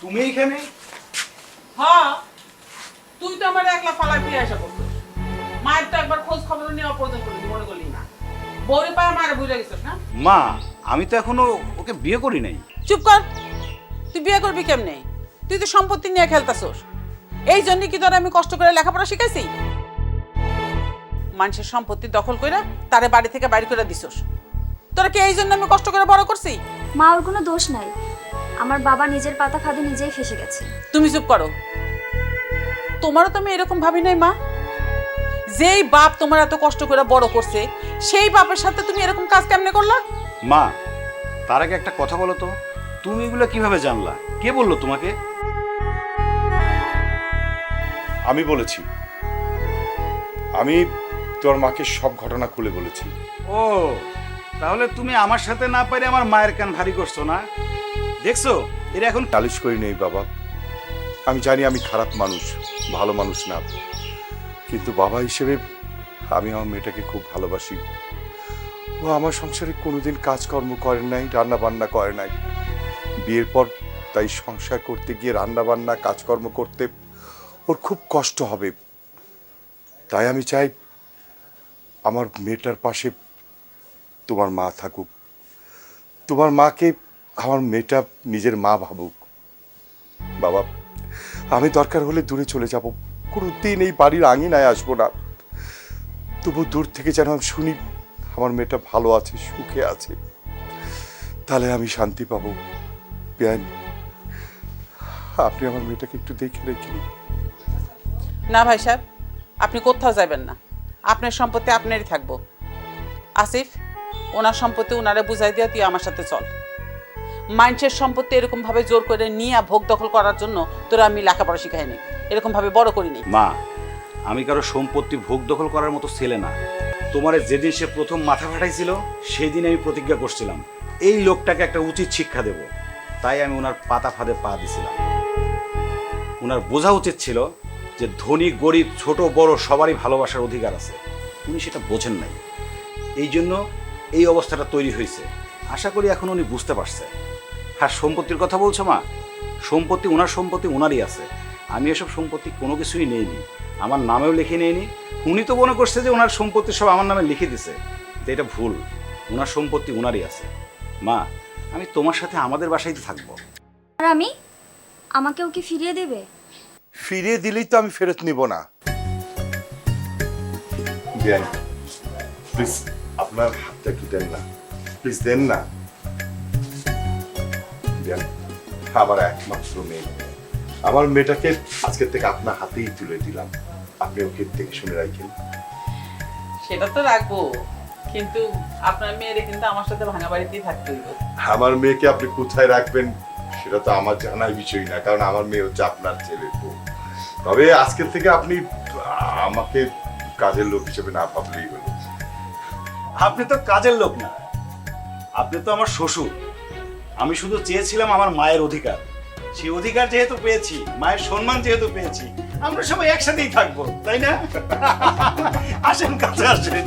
তুমি এখানে? হ্যাঁ তুই তো আমার একলা ফালাই ফিরে আসা করছিস। মায়ের তো একবার খোঁজ খবর নেওয়া পর্যন্ত মনে করলি না। বউরে পায়ে মায়ের বুঝে গেছিস না? মা আমি তো এখনও ওকে বিয়ে করি নাই। চুপ কর। তুই বিয়ে করবি কেমনে? তুই তো সম্পত্তি নিয়ে খেলতাছোস। এই জন্য কি তোর আমি কষ্ট করে লেখাপড়া শিখাইছি? মানুষের সম্পত্তি দখল করে তারে বাড়ি থেকে বাড়ি করে দিছস। তোরা কি এই জন্য আমি কষ্ট করে বড় করছি? মা ওর কোনো দোষ নাই। আমার বাবা নিজের পাতা ফাঁদে নিজেই ফেসে গেছে। তুমি চুপ করো। তোমারও তো আমি এরকম ভাবি নাই মা। যেই বাপ তোমার এত কষ্ট করে বড় করছে সেই বাপের সাথে তুমি এরকম কাজ কেমনে করলা? মা তার আগে একটা কথা বলো তো। তুমি এগুলো কীভাবে জানলা? কে বলল তোমাকে? আমি বলেছি। আমি তোর মাকে সব ঘটনা খুলে বলেছি। ও তাহলে তুমি আমার সাথে না পারে আমার মায়ের কান ভারী করছ না? দেখছ? এরা এখন নালিশ করি নেই বাবা। আমি জানি আমি খারাপ মানুষ, ভালো মানুষ না। কিন্তু বাবা হিসেবে আমি আমার মেয়েটাকে খুব ভালোবাসি। ও আমার সংসারে কোনোদিন কাজকর্ম করে নাই রান্না বান্না করে নাই। বিয়ের পর তাই সংসার করতে গিয়ে রান্না বান্না কাজকর্ম করতে ওর খুব কষ্ট হবে। তাই আমি চাই আমার মেয়েটার পাশে তোমার মা থাকুক। তোমার মাকে আমার মেয়েটা নিজের মা ভাবুক। বাবা, আমি দরকার হলে দূরে চলে যাব। কোনো দিন এই বাড়ির আঙিনায় আসব না। তবু দূর থেকে যেন আমি শুনি, আমার মেয়েটা ভালো আছে, সুখে আছে। তাহলে আমি শান্তি পাবো। বেআইন আপনি আমার মেয়েটাকে একটু দেখে রেখে না ভাই সাহেব, আপনি কোথাও যাবেন না। আপনার সম্পত্তি আপনারই থাকব। আসিফ, ওনার সম্পত্তি ওনারে বুঝাই দিয়া তুই আমার সাথে চল। মাইন্সের সম্পত্তি এরকম ভাবে জোর করে নিয়ে ভোগ দখল করার জন্য তোরা আমি লেখাপড়া শিখাইনি। এরকম ভাবে বড় করিনি। মা, আমি কারও সম্পত্তি ভোগ দখল করার মতো ছেলে না। তোমার যেদিন সে প্রথম মাথা ফাটাইছিল সেই দিন আমি প্রতিজ্ঞা করছিলাম, এই লোকটাকে একটা উচিত শিক্ষা দেব। তাই আমি ওনার পাতা ফাঁদে পা দিছিলাম। ওনার বোঝা উচিত ছিল যে ধনী, গরিব, ছোট, বড় সবারই ভালোবাসার অধিকার আছে। উনি সেটা বোঝেন নাই। এই জন্য এই অবস্থাটা তৈরি হয়েছে। আশা করি এখন উনি বুঝতে পারছে। আর সম্পত্তির কথা বলছো মা? সম্পত্তি ওনার সম্পত্তি ওনারই আছে। আমি এসব সম্পত্তি কোনো কিছুই নেইনি। আমার নামেও লিখে নেইনি। উনি তো মনে করছে যে ওনার সম্পত্তি সব আমার নামে লিখে দিছে। তো এটা ভুল। ওনার সম্পত্তি ওনারই আছে। মা আমি তোমার সাথে আমাদের বাসায় থাকব। আর আমি? আমাকে ওকে ফিরিয়ে দেবে? ফিরিয়ে দিলেই তো আমি ফেরত নিব না। প্লিজ আপনার হাতটা একটু দেন না। প্লিজ দেন না। বেআইন আমার একমাত্র মেয়ে। আমার মেয়েটাকে আজকের থেকে আপনার হাতেই তুলে দিলাম। আপনি ওকে থেকে শুনে রাখেন। সেটা তো রাখব। কিন্তু আপনার মেয়েরে কিন্তু আমার সাথে ভাঙা বাড়িতেই থাকতে হইব। আমার মেয়েকে আপনি কোথায় রাখবেন সেটা তো আমার জানার বিষয় না কারণ আমার মেয়ে হচ্ছে আপনার ছেলে তো তবে আজকের থেকে আপনি আমাকে কাজের লোক হিসেবে না ভাবলেই হলো। আপনি তো কাজের লোক না। আপনি তো আমার শ্বশুর। আমি শুধু চেয়েছিলাম আমার মায়ের অধিকার। সেই অধিকার যেহেতু পেয়েছি, মায়ের সম্মান যেহেতু পেয়েছি, আমরা সবাই একসাথেই থাকব, তাই না? আসেন, কাছে আসেন।